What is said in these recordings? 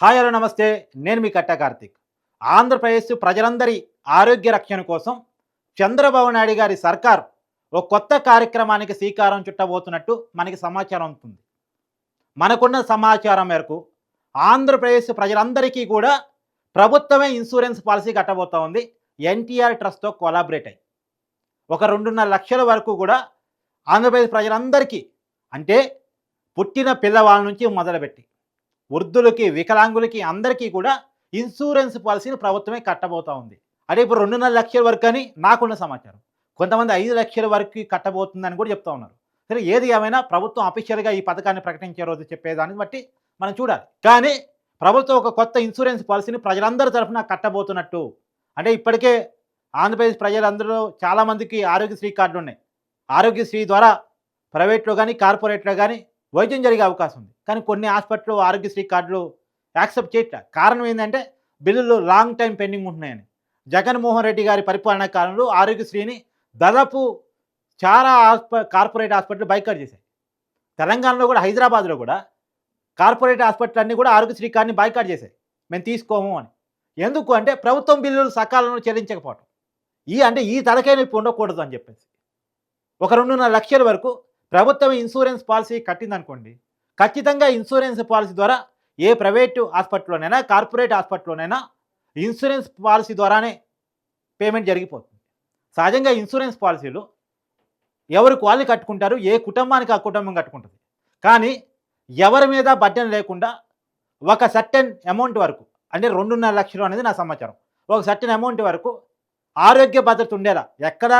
Hi hello నమస్తే. నేను మీ కట్ట కార్తిక్. ఆంధ్రప్రదేశ్ ప్రజలందరి ఆరోగ్య రక్షణ కోసం చంద్రబాబు నాయుడు గారి సర్కార్ ఒక కొత్త కార్యక్రమానికి శ్రీకారం చుట్టబోతున్నట్టు మనకి సమాచారం ఉంటుంది మనకున్న సమాచారం మేరకు ఆంధ్రప్రదేశ్ ప్రజలందరికీ కూడా ప్రభుత్వమే ఇన్సూరెన్స్ పాలసీ కట్టబోతూ ఉంది. ఎన్టీఆర్ ట్రస్ట్తో కొలాబరేట్ అయ్యి. ఒక రెండున్నర లక్షల వరకు కూడా ఆంధ్రప్రదేశ్ ప్రజలందరికీ అంటే పుట్టిన పిల్లవాళ్ళ నుంచి మొదలుపెట్టి వృద్ధులకి వికలాంగులకి అందరికీ కూడా ఇన్సూరెన్స్ పాలసీని ప్రభుత్వమే కట్టబోతా ఉంది. అంటే ఇప్పుడు రెండున్నర లక్షల వరకు అని నాకున్న సమాచారం. కొంతమంది ఐదు లక్షల వరకు కట్టబోతుందని కూడా చెప్తా ఉన్నారు. సరే ఏది ఏమైనా ప్రభుత్వం అఫీషియల్గా ఈ పథకాన్ని ప్రకటించే రోజు చెప్పేదాన్ని బట్టి మనం చూడాలి. కానీ ప్రభుత్వం ఒక కొత్త ఇన్సూరెన్స్ పాలసీని ప్రజలందరి తరఫున కట్టబోతున్నట్టు. అంటే ఇప్పటికే ఆంధ్రప్రదేశ్ ప్రజలందరూ చాలామందికి ఆరోగ్యశ్రీ కార్డులు ఉన్నాయి ఆరోగ్యశ్రీ ద్వారా ప్రైవేట్లో కానీ కార్పొరేట్లో కానీ వైద్యం జరిగే అవకాశం ఉంది. కానీ కొన్ని హాస్పిటల్ ఆరోగ్యశ్రీ కార్డులు యాక్సెప్ట్ చేయట్లే. కారణం ఏంటంటే బిల్లులు లాంగ్ టైం పెండింగ్ ఉంటున్నాయని. జగన్మోహన్ రెడ్డి గారి పరిపాలన కాలంలో ఆరోగ్యశ్రీని దాదాపు చాలా హాస్ప కార్పొరేట్ హాస్పిటల్ బైకాట్ చేశాయి. తెలంగాణలో కూడా హైదరాబాద్లో కూడా కార్పొరేట్ హాస్పిటల్ అన్నీ కూడా ఆరోగ్యశ్రీ కార్డుని బైకాట్ చేశాయి. మేము తీసుకోము అని. ఎందుకు అంటే ప్రభుత్వం బిల్లులు సకాలంలో చెల్లించకపోవటం. ఈ అంటే ఈ తలకైన నొప్పి ఉండకూడదు అని చెప్పేసి. ఒక రెండున్నర లక్షల వరకు ప్రభుత్వం ఇన్సూరెన్స్ పాలసీ కట్టిందనుకోండి ఖచ్చితంగా ఇన్సూరెన్స్ పాలసీ ద్వారా ఏ ప్రైవేటు హాస్పిటల్లోనైనా కార్పొరేట్ హాస్పిటల్లోనైనా ఇన్సూరెన్స్ పాలసీ ద్వారానే పేమెంట్ జరిగిపోతుంది. సహజంగా ఇన్సూరెన్స్ పాలసీలు ఎవరికి వాళ్ళు కట్టుకుంటారు ఏ కుటుంబానికి ఆ కుటుంబం కట్టుకుంటుంది. కానీ ఎవరి మీద బడ్డెన్ లేకుండా ఒక సర్టెన్ అమౌంట్ వరకు అంటే రెండున్నర లక్షలు అనేది నా సమాచారం ఒక సర్టెన్ అమౌంట్ వరకు ఆరోగ్య భద్రత ఉండేలా ఎక్కడ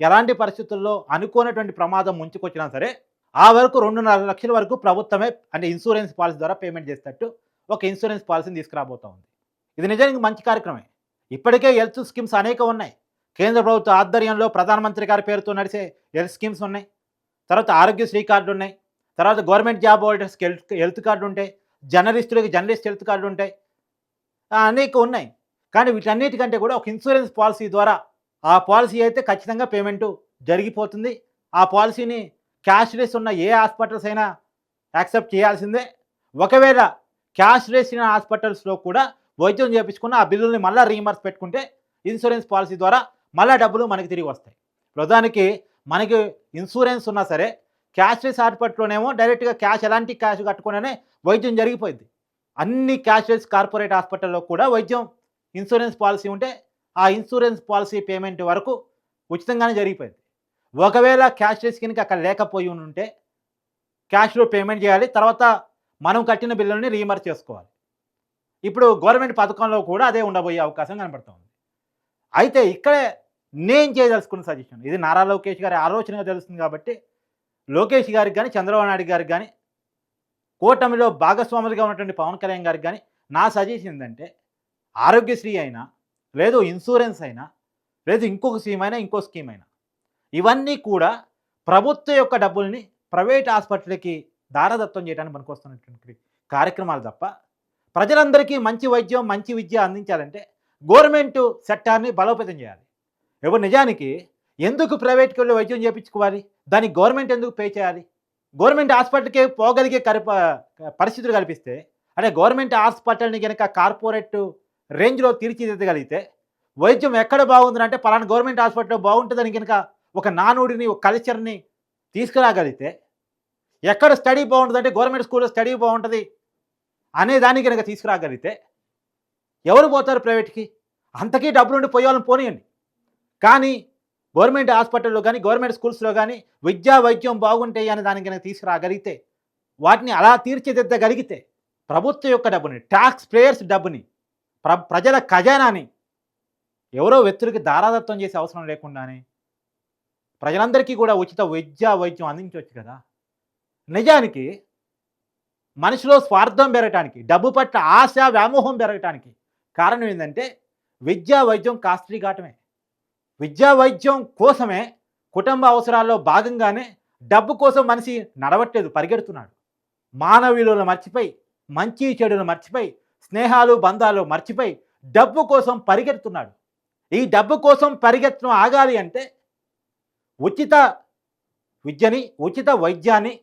ఎలాంటి పరిస్థితుల్లో అనుకోనటువంటి ప్రమాదం ముంచుకొచ్చినా సరే ఆ వరకు రెండున్నర లక్షల వరకు ప్రభుత్వమే అంటే ఇన్సూరెన్స్ పాలసీ ద్వారా పేమెంట్ చేసేటట్టు ఒక ఇన్సూరెన్స్ పాలసీని తీసుకురాబోతా ఉంది. ఇది నిజానికి మంచి కార్యక్రమే. ఇప్పటికే హెల్త్ స్కీమ్స్ అనేక ఉన్నాయి. కేంద్ర ప్రభుత్వ ఆధ్వర్యంలో ప్రధానమంత్రి గారి పేరుతో నడిచే హెల్త్ స్కీమ్స్ ఉన్నాయి. తర్వాత ఆరోగ్యశ్రీ కార్డు ఉన్నాయి. తర్వాత గవర్నమెంట్ జాబ్ హోల్డర్స్కి హెల్త్ హెల్త్ కార్డు ఉంటాయి జర్నలిస్టులకి జర్నలిస్ట్ హెల్త్ కార్డు ఉంటాయి అనేక ఉన్నాయి. కానీ వీటన్నిటికంటే కూడా ఒక ఇన్సూరెన్స్ పాలసీ ద్వారా ఆ పాలసీ అయితే ఖచ్చితంగా పేమెంటు జరిగిపోతుంది. ఆ పాలసీని క్యాష్లెస్ ఉన్న ఏ హాస్పిటల్స్ అయినా యాక్సెప్ట్ చేయాల్సిందే. ఒకవేళ క్యాష్లెస్ అయిన హాస్పిటల్స్లో కూడా వైద్యం చేయించుకున్న ఆ బిల్లుల్ని మళ్ళీ రీమర్స్ పెట్టుకుంటే ఇన్సూరెన్స్ పాలసీ ద్వారా మళ్ళీ డబ్బులు మనకి తిరిగి వస్తాయి. ప్రధానికి మనకి ఇన్సూరెన్స్ ఉన్నా సరే క్యాష్లెస్ హాస్పిటల్లోనేమో డైరెక్ట్గా క్యాష్ ఎలాంటి క్యాష్ కట్టుకునే వైద్యం జరిగిపోయింది. అన్ని క్యాష్లెస్ కార్పొరేట్ హాస్పిటల్లో కూడా వైద్యం ఇన్సూరెన్స్ పాలసీ ఉంటే ఆ ఇన్సూరెన్స్ పాలసీ పేమెంట్ వరకు ఉచితంగానే జరిగిపోయింది. ఒకవేళ క్యాష్లెస్ కనుక అక్కడ లేకపోయి ఉంటే క్యాష్లో పేమెంట్ చేయాలి తర్వాత మనం కట్టిన బిల్లుని రీమర్స్ చేసుకోవాలి. ఇప్పుడు గవర్నమెంట్ పథకంలో కూడా అదే ఉండబోయే అవకాశం కనబడుతుంది. అయితే ఇక్కడే నేను చేయదలుచుకున్న సజెషన్ ఇది నారా లోకేష్ గారి ఆలోచనగా తెలుస్తుంది కాబట్టి లోకేష్ గారికి కానీ చంద్రబాబు నాయుడు గారికి కానీ కూటమిలో భాగస్వాములుగా ఉన్నటువంటి పవన్ కళ్యాణ్ గారికి కానీ నా సజెషన్ ఏంటంటే ఆరోగ్యశ్రీ అయినా లేదు ఇన్సూరెన్స్ అయినా లేదు ఇంకొక స్కీమ్ అయినా ఇంకో స్కీమ్ అయినా. ఇవన్నీ కూడా ప్రభుత్వ యొక్క డబ్బుల్ని ప్రైవేట్ హాస్పిటల్కి దారదత్వం చేయడానికి పనికొస్తున్నటువంటి కార్యక్రమాలు తప్ప ప్రజలందరికీ మంచి వైద్యం మంచి విద్య అందించాలంటే గవర్నమెంట్ సెక్టార్ని బలోపేతం చేయాలి. ఇప్పుడు నిజానికి ఎందుకు ప్రైవేట్కి వెళ్ళి వైద్యం చేయించుకోవాలి? దానికి గవర్నమెంట్ ఎందుకు పే చేయాలి? గవర్నమెంట్ హాస్పిటల్కి పోగలిగే కరిప పరిస్థితులు కల్పిస్తే అంటే గవర్నమెంట్ హాస్పిటల్ని కనుక కార్పొరేట్ రేంజ్లో తీర్చిదిద్దగలిగితే వైద్యం ఎక్కడ బాగుందని అంటే పలానా గవర్నమెంట్ హాస్పిటల్లో బాగుంటుందని కనుక ఒక నానుడిని ఒక కల్చర్ని తీసుకురాగలిగితే ఎక్కడ స్టడీ బాగుంటుంది అంటే గవర్నమెంట్ స్కూల్లో స్టడీ బాగుంటుంది అనే దాన్ని కనుక తీసుకురాగలిగితే ఎవరు పోతారు ప్రైవేట్కి? అంతకీ డబ్బులు ఉండి పోయే వాళ్ళని పోనీయండి. కానీ గవర్నమెంట్ హాస్పిటల్లో కానీ గవర్నమెంట్ స్కూల్స్లో కానీ విద్యా వైద్యం బాగుంటాయి అనే దానికి కనుక తీసుకురాగలిగితే వాటిని అలా తీర్చిదిద్దగలిగితే ప్రభుత్వం యొక్క డబ్బుని ట్యాక్స్ ప్లేయర్స్ డబ్బుని ప్ర ప్రజల ఖజానాని ఎవరో వ్యక్తులకి దారాదత్వం చేసే అవసరం లేకుండానే ప్రజలందరికీ కూడా ఉచిత విద్యా వైద్యం అందించవచ్చు కదా. నిజానికి మనిషిలో స్వార్థం పెరగటానికి డబ్బు పట్ల ఆశ వ్యామోహం పెరగటానికి కారణం ఏంటంటే విద్యా వైద్యం కాస్ట్లీ ఘాటమే. విద్యా వైద్యం కోసమే కుటుంబ అవసరాల్లో భాగంగానే డబ్బు కోసం మనిషి నడవట్లేదు పరిగెడుతున్నాడు. మానవ విలువలు మర్చిపోయి మంచి చెడును మర్చిపోయి స్నేహాలు బంధాలు మర్చిపోయి డబ్బు కోసం పరిగెడుతున్నాడు ఈ డబ్బు కోసం పరిగెత్తడం ఆగాలి అంటే ఉచిత విద్యని ఉచిత వైద్యాన్ని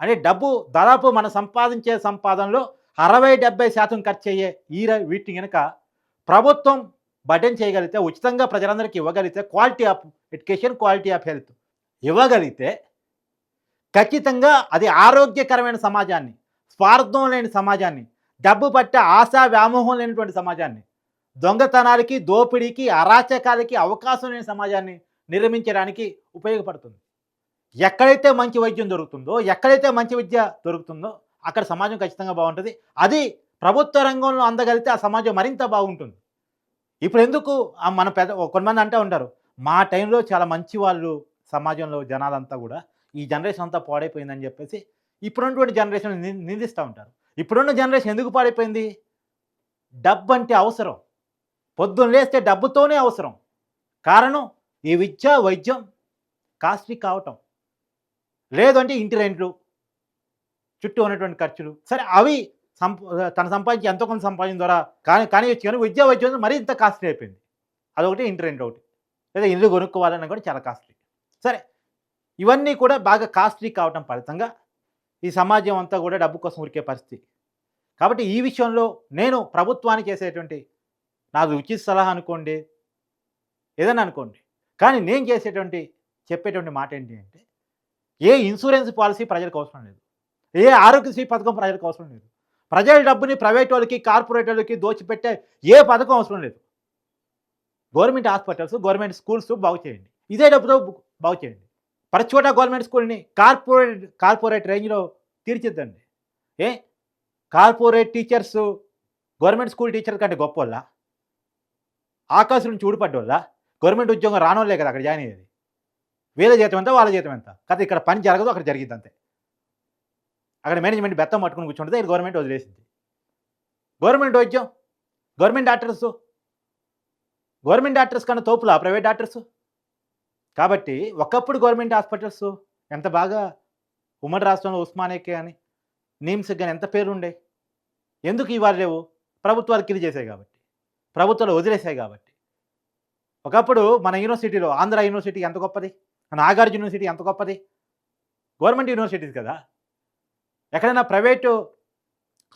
అంటే డబ్బు దాదాపు మనం సంపాదించే సంపాదనలో అరవై డెబ్బై శాతం ఖర్చు అయ్యే ఈ వీటిని కనుక ప్రభుత్వం బటన్ చేయగలిగితే ఉచితంగా ప్రజలందరికీ ఇవ్వగలిగితే quality of education quality of health ఇవ్వగలిగితే ఖచ్చితంగా అది ఆరోగ్యకరమైన సమాజాన్ని స్వార్థం లేని సమాజాన్ని డబ్బు పట్టే ఆశా వ్యామోహం లేనటువంటి సమాజాన్ని దొంగతనాలకి దోపిడీకి అరాచకాలకి అవకాశం లేని సమాజాన్ని నిర్మించడానికి ఉపయోగపడుతుంది. ఎక్కడైతే మంచి వైద్యం దొరుకుతుందో ఎక్కడైతే మంచి విద్య దొరుకుతుందో అక్కడ సమాజం ఖచ్చితంగా బాగుంటుంది. అది ప్రభుత్వ రంగంలో అందగలిగితే ఆ సమాజం మరింత బాగుంటుంది. ఇప్పుడు ఎందుకు మన పెద్ద కొంతమంది అంటూ ఉంటారు మా టైంలో చాలా మంచి వాళ్ళు సమాజంలో జనాలంతా కూడా ఈ జనరేషన్ అంతా పాడైపోయిందని చెప్పేసి ఇప్పుడున్నటువంటి జనరేషన్ ని- నిందిస్తూ ఉంటారు. ఇప్పుడున్న జనరేషన్ ఎందుకు పాడైపోయింది? డబ్బు అంటే అవసరం. పొద్దున్న లేస్తే డబ్బుతోనే అవసరం. కారణం ఈ విద్య వైద్యం కాస్ట్లీ కావటం. లేదంటే ఇంటి రెంట్లు చుట్టూ ఉన్నటువంటి ఖర్చులు. సరే అవి సంప తన సంపాదించి ఎంతో కొంత సంపాదించిన ద్వారా కానీ కానీ కానీ విద్యా వైద్యం మరీ ఇంత కాస్ట్లీ అయిపోయింది. అదొకటి ఇంటి రెంట్ ఒకటి. లేదా ఇల్లు కొనుక్కోవాలన్నా కూడా చాలా కాస్ట్లీ. సరే ఇవన్నీ కూడా బాగా కాస్ట్లీ కావటం ఫలితంగా ఈ సమాజం అంతా కూడా డబ్బు కోసం ఉరికే పరిస్థితి. కాబట్టి ఈ విషయంలో నేను ప్రభుత్వానికి చేసేటువంటి నాది ఉచిత సలహా అనుకోండి ఏదైనా అనుకోండి. కానీ నేను చేసేటువంటి చెప్పేటువంటి మాట ఏంటి అంటే ఏ ఇన్సూరెన్స్ పాలసీ ప్రజలకు అవసరం లేదు. ఏ ఆరోగ్యశ్రీ పథకం ప్రజలకు అవసరం లేదు. ప్రజల డబ్బుని ప్రైవేట్ వాళ్ళకి కార్పొరేట్ వాళ్ళకి దోచిపెట్టే ఏ పథకం అవసరం లేదు. గవర్నమెంట్ హాస్పిటల్స్ గవర్నమెంట్ స్కూల్స్ బాగు చేయండి. ఇదే డబ్బుతో బాగు చేయండి. ప్రతి చోట గవర్నమెంట్ స్కూల్ని కార్పొరేట్ కార్పొరేట్ రేంజ్లో తీర్చిద్దండి. ఏ? Corporate teachers government school teacher కంటే గొప్ప వాళ్ళ ఆకాశం నుంచి ఊడిపడ్డ వాళ్ళ గవర్నమెంట్ ఉద్యోగం రానోళ్ళే కదా అక్కడ జాయిన్ అయ్యేది. వీళ్ళ జీతం ఎంత వాళ్ళ జీతం ఎంత? కదా ఇక్కడ పని జరగదు అక్కడ జరిగింది అంతే. అక్కడ మేనేజ్మెంట్ బెత్తం పట్టుకుని కూర్చుంటుంది ఇక్కడ గవర్నమెంట్ వదిలేసింది. గవర్నమెంట్ వైద్యం గవర్నమెంట్ డాక్టర్స్. గవర్నమెంట్ డాక్టర్స్ కన్నా తోపులా ప్రైవేట్ డాక్టర్స్? కాబట్టి ఒకప్పుడు గవర్నమెంట్ హాస్పిటల్స్ ఎంత బాగా ఉమ్మడి రాష్ట్రంలో ఉస్మానేకే కానీ నిమ్స్కి కానీ ఎంత పేరుండే? ఎందుకు ఇవాళ లేవు? ప్రభుత్వాలు కింద చేశాయి కాబట్టి. ప్రభుత్వాలు వదిలేసాయి కాబట్టి. ఒకప్పుడు మన యూనివర్సిటీలో ఆంధ్ర యూనివర్సిటీ ఎంత గొప్పది? నాగార్జున యూనివర్సిటీ ఎంత గొప్పది? గవర్నమెంట్ యూనివర్సిటీస్ కదా. ఎక్కడైనా ప్రైవేటు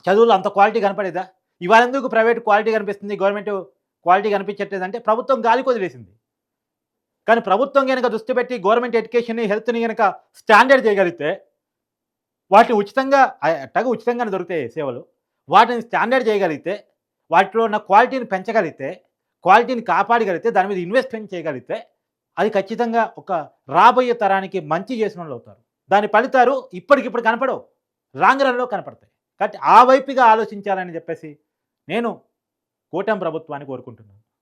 చదువులు అంత క్వాలిటీ కనపడేదా? ఇవాళ ఎందుకు ప్రైవేట్ క్వాలిటీ కనిపిస్తుంది? గవర్నమెంట్ క్వాలిటీ కనిపించట్లేదంటే ప్రభుత్వం గాలికి వదిలేసింది. కానీ ప్రభుత్వం కనుక దృష్టి పెట్టి గవర్నమెంట్ ఎడ్యుకేషన్ని హెల్త్ని కనుక స్టాండర్డ్ చేయగలిగితే వాటిని ఉచితంగా ఆ- అట్టగా ఉచితంగానే దొరుకుతాయి సేవలు. వాటిని స్టాండర్డ్ చేయగలిగితే వాటిలో ఉన్న క్వాలిటీని పెంచగలిగితే క్వాలిటీని కాపాడగలిగితే దాని మీద ఇన్వెస్ట్మెంట్ చేయగలిగితే అది ఖచ్చితంగా ఒక రాబోయే తరానికి మంచి చేసిన వాళ్ళు అవుతారు. దాని ఫలితాలు ఇప్పటికిప్పుడు కనపడవు. రాంగ్ రన్లో కనపడతాయి. కాబట్టి ఆ వైపుగా ఆలోచించాలని చెప్పేసి నేను కూటమి ప్రభుత్వాన్ని కోరుకుంటున్నాను.